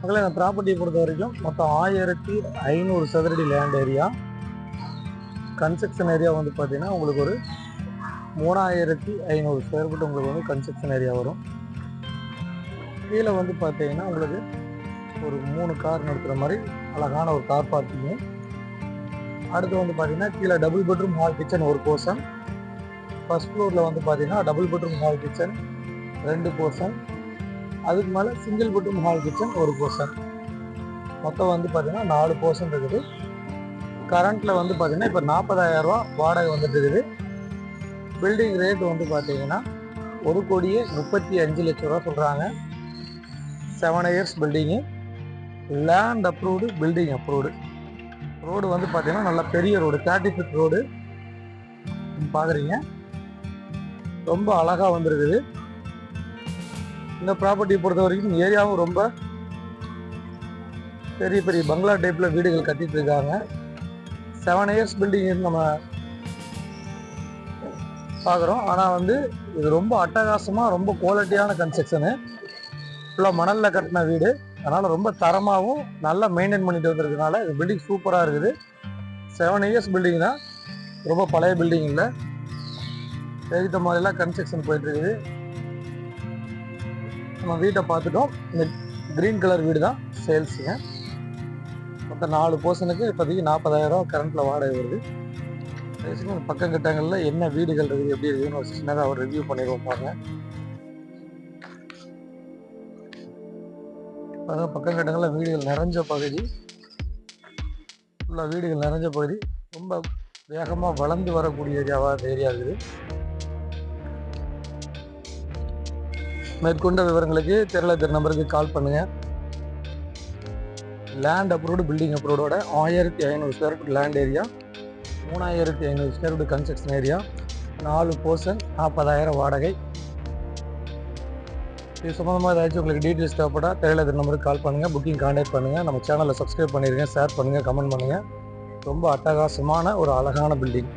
மக்களை இந்த ப்ராப்பர்ட்டியை பொறுத்த வரைக்கும் மொத்தம் ஆயிரத்தி ஐநூறு சதுரடி லேண்ட் ஏரியா கன்ஸ்ட்ரக்ஷன் ஏரியா வந்து பார்த்திங்கன்னா உங்களுக்கு ஒரு மூணாயிரத்தி ஐநூறு ஸ்கொயர் ஃபீட் உங்களுக்கு வந்து கன்ஸ்ட்ரக்ஷன் ஏரியா வரும். கீழே வந்து பார்த்தீங்கன்னா உங்களுக்கு ஒரு மூணு கார் நிறுத்துற மாதிரி அழகான ஒரு கார் பார்க்கிங்கு அடுத்து வந்து பார்த்தீங்கன்னா கீழே டபுள் பெட்ரூம் ஹால் கிச்சன் ஒரு போர்ஷன் ஃபர்ஸ்ட் ஃப்ளோரில் வந்து பார்த்தீங்கன்னா டபுள் பெட்ரூம் ஹால் கிச்சன் ரெண்டு போர்ஷன் அதுக்கு மேலே சிங்கிள் பெட்ரூம் ஹால் கிச்சன் ஒரு போர்ஷன் மொத்தம் வந்து பார்த்தீங்கன்னா நாலு போர்ஷன் இருக்குது. கரண்ட்டில் வந்து பார்த்திங்கன்னா இப்போ நாற்பதாயிரரூவா வாடகை வந்துட்டு இருக்குது. பில்டிங் ரேட் வந்து பார்த்திங்கன்னா ஒரு கோடியே முப்பத்தி அஞ்சு லட்ச ரூபா சொல்கிறாங்க seven years building land approved building approved road வந்து பார்த்திங்கன்னா நல்ல பெரிய ரோடு தேர்ட்டி ஃபிட் ரோடு பார்க்குறீங்க ரொம்ப அழகாக வந்துருக்குது. இந்த ப்ராப்பர்ட்டியை பொறுத்த வரைக்கும் ஏரியாவும் ரொம்ப பெரிய பெரிய பங்களா டைப்பில் வீடுகள் கட்டிட்டு இருக்காங்க. செவன் இயர்ஸ் பில்டிங் நம்ம பார்க்குறோம் ஆனால் வந்து இது ரொம்ப அட்டகாசமாக ரொம்ப குவாலிட்டியான கன்ஸ்ட்ரக்ஷனு ஃபுல்லாக மணலில் கட்டின வீடு. அதனால் ரொம்ப தரமாகவும் நல்லா மெயின்டைன் பண்ணிட்டு வந்திருக்கனால இது பில்டிங் சூப்பராக இருக்குது. செவன் இயர்ஸ் பில்டிங் தான். ரொம்ப பழைய பில்டிங் இல்லை. ஏற்ற மாதிரிலாம் கன்ஸ்ட்ரக்ஷன் போயிட்டுருக்குது நம்ம வீட்டை பார்த்துட்டோம். இந்த க்ரீன் கலர் வீடு தான் சேல்ஸுங்க மொத்தம் நாலு போர்ஷனுக்கு இப்போதைக்கு நாற்பதாயிரம் கரண்ட்டில் வாடகை வருது. பக்கம் கிட்டங்களில் என்ன வீடுகள் இருக்குது எப்படி இருக்குதுன்னு ஒரு சின்னதாக ஒரு ரிவ்யூ பண்ணிடுவோம் பாருங்க. பாருங்க பக்கம் கிட்டங்களில் வீடுகள் நிறைஞ்ச பகுதி ஃபுல்லாக வீடுகள் நிறைஞ்ச பகுதி ரொம்ப வேகமாக வளர்ந்து வரக்கூடிய ஏரியாவாக ஏரியா இருக்குது. மேற்கொண்ட விவரங்களுக்கு தெரியல தெரு நம்பருக்கு கால் பண்ணுங்கள் லேண்ட் அப்ரூவ்டு பில்டிங் அப்ரூவோட ஆயிரத்தி ஐநூறு ஸ்கொயர் ஃபீட் லேண்ட் ஏரியா மூணாயிரத்தி ஐநூறு ஸ்கொயர் ஃபீட் கன்ஸ்ட்ரக்ஷன் ஏரியா நாலு போர்ஷன் நாற்பதாயிரம் வாடகை. இது சம்மந்தமாக ஏதாச்சும் உங்களுக்கு டீட்டெயில்ஸ் தேவைப்படா தெரியல நம்பருக்கு கால் பண்ணுங்கள் புக்கிங் கான்டாக்ட் பண்ணுங்கள் நம்ம சேனலில் சப்ஸ்கிரைப் பண்ணிடுங்க ஷேர் பண்ணுங்கள் கமெண்ட் பண்ணுங்கள் ரொம்ப அட்டகாசமான ஒரு அழகான பில்டிங்